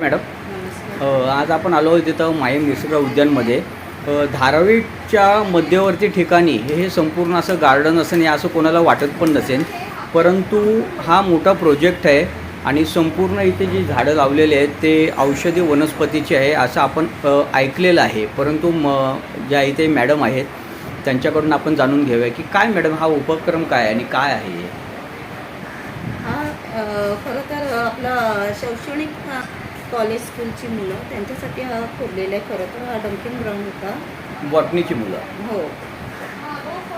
Madam अ, आज आपण आलो आहोत तिथं मायम निसर्ग उद्यानमध्ये. धारावीच्या मध्यवर्ती ठिकाणी हे हे संपूर्ण असं गार्डन असं नाही असं कोणाला वाटत पण नसेल. परंतु हा मोठा प्रोजेक्ट आहे आणि संपूर्ण इथे जी झाडं लावलेली आहेत ते औषधी वनस्पतीचे आहे असं आपण ऐकलेलं आहे. परंतु म ज्या इथे मॅडम आहेत त्यांच्याकडून आपण जाणून घेऊया की काय मॅडम हा उपक्रम काय आणि काय आहे हे? हा खरं तर आपला शैक्षणिक हा कॉलेज स्कूलची मुलं त्यांच्यासाठी हा खोललेला आहे खरं तर. हा डम्पिंग ग्राउंड होता. बॉटनीची मुलं. हो.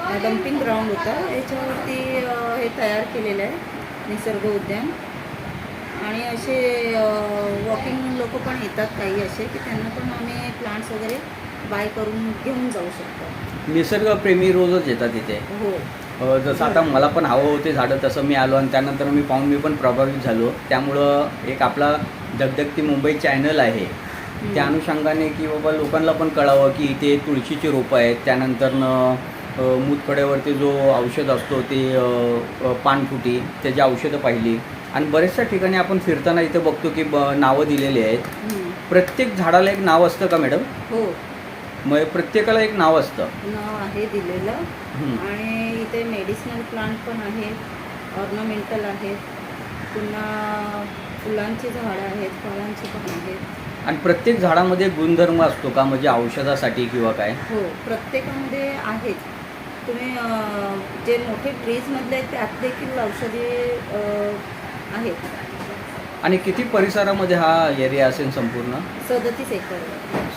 हा डम्पिंग ग्राउंड होता. याच्यावरती हे तयार केलेलं आहे निसर्ग उद्यान. आणि असे वॉकिंग लोक पण येतात काही असे की त्यांना पण आम्ही प्लांट्स वगैरे बाय करून घेऊन जाऊ शकतो. निसर्गप्रेमी रोजच येतात इथे. हो. जसं आता मला पण हवं होते झाडं तसं मी आलो आणि त्यानंतर मी पाहून मी पण प्रभावित झालो. त्यामुळं एक आपला धगधगती मुंबई चॅनल आहे. त्या अनुषंगाने की बाबा लोकांना पण कळावं की इथे तुळशीची रोपं आहेत. त्यानंतरनं मूतखड्यावरती जो औषध असतो ते पानफुटी त्याची औषधं पाहिली. आणि बऱ्याचशा ठिकाणी आपण फिरताना इथे बघतो की ब नावं दिलेली आहेत. प्रत्येक झाडाला एक नाव असतं का मॅडम? हो. मग प्रत्येकाला एक नाव असतं. नाव आहे दिलेलं. आणि इथे मेडिसिनल प्लांट पण आहेत ऑर्नामेंटल आहेत पुन्हा फुलांची झाडं आहेत फळांची पण आहेत. आणि प्रत्येक झाडामध्ये गुणधर्म असतो का? म्हणजे औषधासाठी किंवा काय? हो प्रत्येकामध्ये आहेत. तुम्ही अं, जे मोठे ट्रीजमधले आहेत त्यात देखील औषधी अं, आहेत. आणि किती परिसरामध्ये हा एरिया असेल संपूर्ण? सदतीस एकर.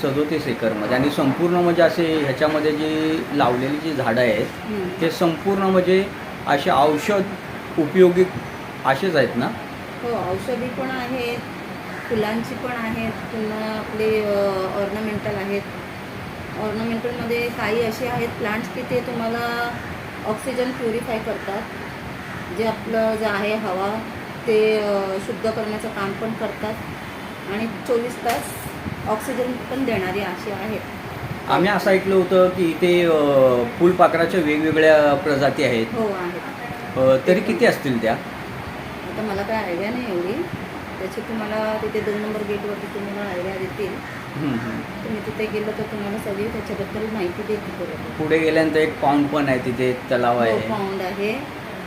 सदोतीस एकरमध्ये. आणि संपूर्ण म्हणजे असे ह्याच्यामध्ये जी लावलेली जी झाडं आहेत. ते संपूर्ण म्हणजे असे औषध उपयोगी असेच आहेत ना? हो औषधी पण आहेत फुलांची पण आहेत पुन्हा आपले ऑर्नामेंटल आहेत. ऑर्नामेंटलमध्ये काही असे आहेत प्लांट्स की ते तुम्हाला ऑक्सिजन प्युरिफाय करतात. जे आपलं जे आहे हवा ते शुद्ध करण्याचं काम पण करतात. आणि चोवीस तास ऑक्सिजन पण देणारी अशी आहेत आम्ही असं ऐकलं होतं की इथे फुलपाखराच्या वेगवेगळ्या प्रजाती आहेत. हो आहेत. अ, तरी किती असतील त्या? आता मला काय आयडिया नाही एवढी. त्याची तुम्हाला तिथे दोन नंबर गेटवरती तुम्हाला आयडिया देतील. हं, हं. तुम्ही तिथे गेलं तर तुम्हाला सगळी त्याच्याबद्दल माहिती देतील बरोबर पुढे गेल्यानंतर एक पाऊंड पण आहे तिथे तलाव आहे. पाऊंड आहे.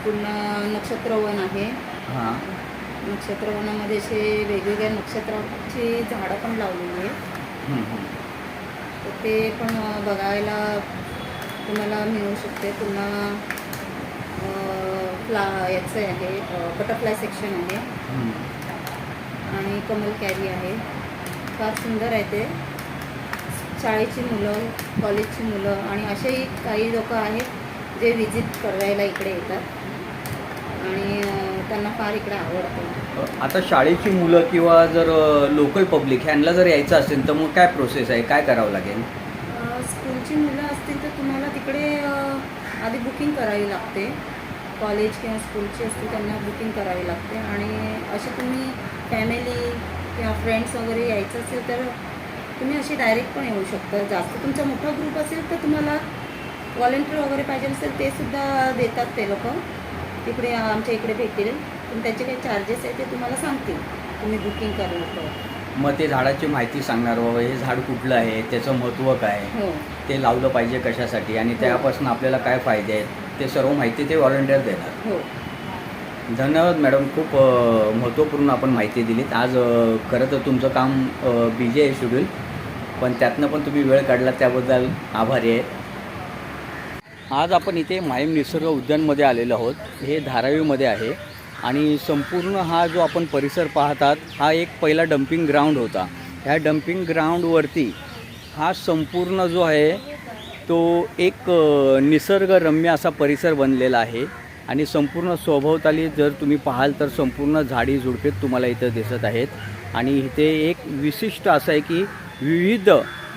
पुन्हा नक्षत्रवन आहे. हां. नक्षत्रवनामध्ये असे वेगवेगळ्या नक्षत्राची झाडं पण लावलेली आहेत. हं, हं. तर ते पण बघायला तुम्हाला मिळू शकते. पुन्हा फ्ला याचं आहे बटरफ्लाय सेक्शन आहे. आणि कमल कॅरी आहे. फार सुंदर आहे ते. शाळेची मुलं कॉलेजची मुलं आणि असेही काही लोक आहेत जे विजिट करायला इकडे येतात. आणि त्यांना फार इकडे आवडतं. आता शाळेची मुलं किंवा जर लोकल पब्लिक ह्यांना जर यायचं असेल तर मग काय प्रोसेस आहे? काय करावं लागेल? अं, स्कूलची मुलं असतील तर तुम्हाला तिकडे अं, आधी बुकिंग करावी लागते. कॉलेज किंवा स्कूलची असतील त्यांना बुकिंग करावी लागते. आणि असे तुम्ही फॅमिली किंवा फ्रेंड्स वगैरे यायचं असेल तर तुम्ही अशी डायरेक्ट पण येऊ शकता. जास्त तुमचा मोठा ग्रुप असेल तर तुम्हाला व्हॉलेंटियर वगैरे पाहिजे असेल ते सुद्धा देतात ते लोक. तिकडे आमच्या इकडे भेटतील पण त्याचे काही चार्जेस आहे ते तुम्हाला सांगतील. तुम्ही बुकिंग तर मग ते झाडाची माहिती सांगणार बाबा हे झाड कुठलं आहे? त्याचं महत्त्व काय हो. ते लावलं पाहिजे कशासाठी आणि त्यापासून आपल्याला काय फायदे आहेत ते सर्व माहिती ते व्हॉलंटियर देणार. हो. धन्यवाद मॅडम खूप अ, महत्त्वपूर्ण आपण माहिती दिलीत. आज अ, खरं तर तुमचं काम बिझी आहे शेड्यूल पण त्यातनं पण तुम्ही वेळ काढला त्याबद्दल आभारी आहे. आज आपण इथे माहीम निसर्ग उद्यानमध्ये आलेलो आहोत. हे धारावीमध्ये आहे. आणि संपूर्ण हा जो आपण परिसर पाहतात हा एक पहिला डम्पिंग ग्राउंड होता. ह्या डम्पिंग ग्राउंडवरती हा संपूर्ण जो आहे तो एक निसर्गरम्य असा परिसर बनलेला आहे. आणि संपूर्ण स्वभोवताली जर तुम्ही पाहाल तर संपूर्ण झाडी झुडपेत तुम्हाला इथं दिसत आहेत. आणि इथे एक विशिष्ट असं आहे की विविध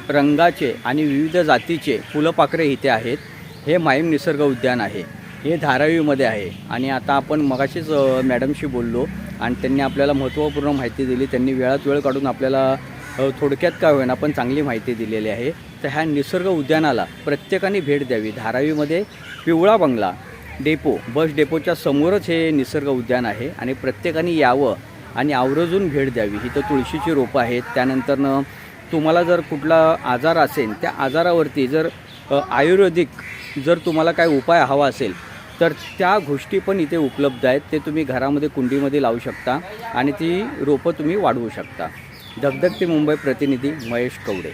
रंगाचे आणि विविध जातीचे फुलपाखरे इथे आहेत. हे माहीम निसर्ग उद्यान आहे. हे धारावीमध्ये आहे. आणि आता आपण मगाशीच मॅडमशी बोललो आणि त्यांनी आपल्याला महत्त्वपूर्ण माहिती दिली. त्यांनी वेळात वेळ काढून आपल्याला थोडक्यात काय होईना पण चांगली माहिती दिलेली आहे. तर ह्या निसर्ग उद्यानाला प्रत्येकाने भेट द्यावी. धारावीमध्ये पिवळा बंगला डेपो बस डेपोच्या समोरच हे निसर्ग उद्यान आहे आणि प्रत्येकाने यावं आणि आवर्जून भेट द्यावी. इथं तुळशीची रोपं आहेत. त्यानंतरनं तुम्हाला जर कुठला आजार असेल त्या आजारावरती जर आयुर्वेदिक जर तुम्हाला काय उपाय हवा असेल तर त्या गोष्टी पण इथे उपलब्ध आहेत. ते तुम्ही घरामध्ये कुंडीमध्ये लावू शकता आणि ती रोपं तुम्ही वाढवू शकता. धगधगती मुंबई प्रतिनिधी महेश कवडे.